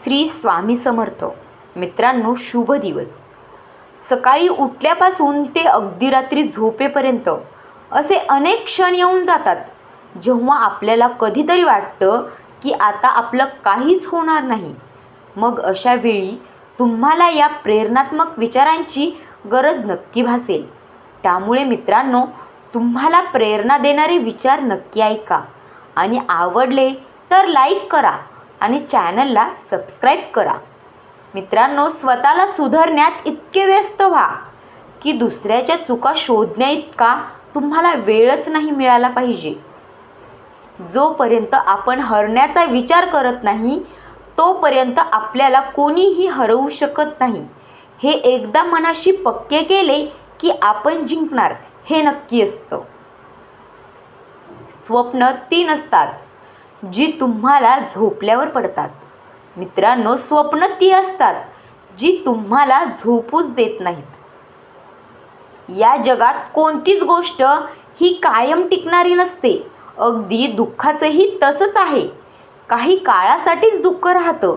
श्री स्वामी समर्थ. मित्रांनो शुभ दिवस. सकाळी उठल्यापासून ते अगदी रात्री झोपेपर्यंत असे अनेक क्षण येऊन जातात जेव्हा आपल्याला कधीतरी वाटतं की आता आपलं काहीच होणार नाही. मग अशा वेळी तुम्हाला या प्रेरणात्मक विचारांची गरज नक्की भासेल. त्यामुळे मित्रांनो तुम्हाला प्रेरणा देणारे विचार नक्की ऐका आणि आवडले तर लाईक करा. आणि चॅनलला सबस्क्राईब करा. मित्रांनो स्वतःला सुधारण्यात इतके व्यस्त व्हा की दुसऱ्याच्या चुका शोधण्याइतका तुम्हाला वेळच नाही मिळाला पाहिजे. जोपर्यंत आपण हरण्याचा विचार करत नाही तोपर्यंत आपल्याला कोणीही हरवू शकत नाही. हे एकदा मनाशी पक्के केले की आपण जिंकणार हे नक्की असतं. स्वप्न तीन असतात. जी तुम्हाला झोपल्यावर पडतात. मित्रांनो स्वप्न ती असतात जी तुम्हाला झोपूच देत नाहीत. या जगात कोणतीच गोष्ट ही कायम टिकणारी नसते. अगदी दुःखाचंही तसंच आहे. काही काळासाठीच दुःख राहतं.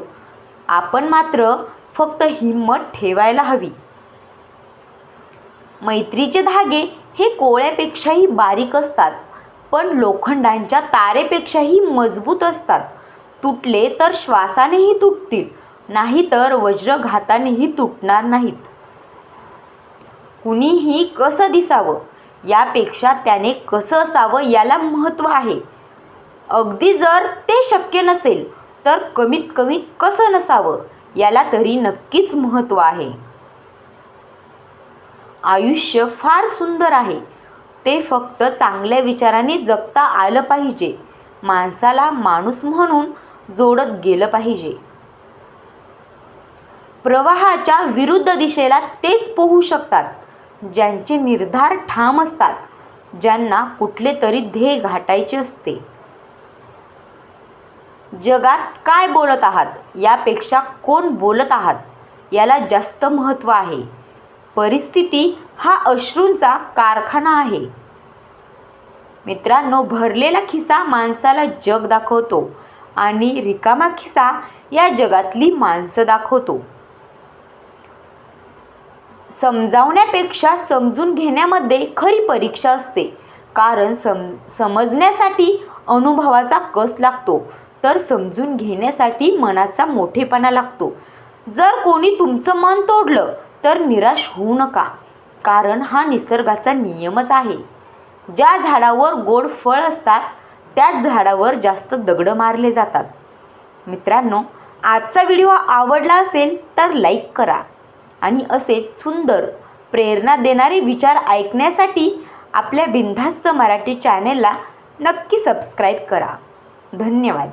आपण मात्र फक्त हिंमत ठेवायला हवी. मैत्रीचे धागे हे कोळ्यापेक्षाही बारीक असतात. पण लोखंडांच्या तारेपेक्षाही मजबूत असतात. तुटले तर श्वासानेही तुटतील नाहीतर वज्रघातानेही तुटणार नाहीत. कुणीही कसं दिसावं यापेक्षा त्याने कसं असावं याला महत्त्व आहे. अगदी जर ते शक्य नसेल तर कमीत कमी कसं नसावं याला तरी नक्कीच महत्त्व आहे. आयुष्य फार सुंदर आहे ते फक्त चांगल्या विचारांनी जगता आलं पाहिजे. माणसाला माणूस म्हणून जोडत गेलं पाहिजे. प्रवाहाच्या विरुद्ध दिशेला तेच पोहू शकतात ज्यांचे निर्धार ठाम असतात ज्यांना कुठले तरी ध्येय गाठायचे असते. जगात काय बोलत आहात? यापेक्षा कोण बोलत आहात? याला जास्त महत्त्व आहे. परिस्थिती हा अश्रूंचा कारखाना आहे. मित्रांनो भरलेला खिसा माणसाला जग दाखवतो आणि रिकामा खिसा या जगातली माणसं दाखवतो. समजावण्यापेक्षा समजून घेण्यामध्ये खरी परीक्षा असते. कारण सम समजण्यासाठी अनुभवाचा कस लागतो तर समजून घेण्यासाठी मनाचा मोठेपणा लागतो. जर कोणी तुमचं मन तोडलं तर निराश होऊ नका कारण हा निसर्गाचा नियमच आहे. ज्या झाडावर गोड फळ असतात त्याच झाडावर जास्त दगडं मारले जातात. मित्रांनो आजचा व्हिडिओ आवडला असेल तर लाईक करा आणि असेच सुंदर प्रेरणा देणारे विचार ऐकण्यासाठी आपल्या बिनधास्त मराठी चॅनेलला नक्की सबस्क्राईब करा. धन्यवाद.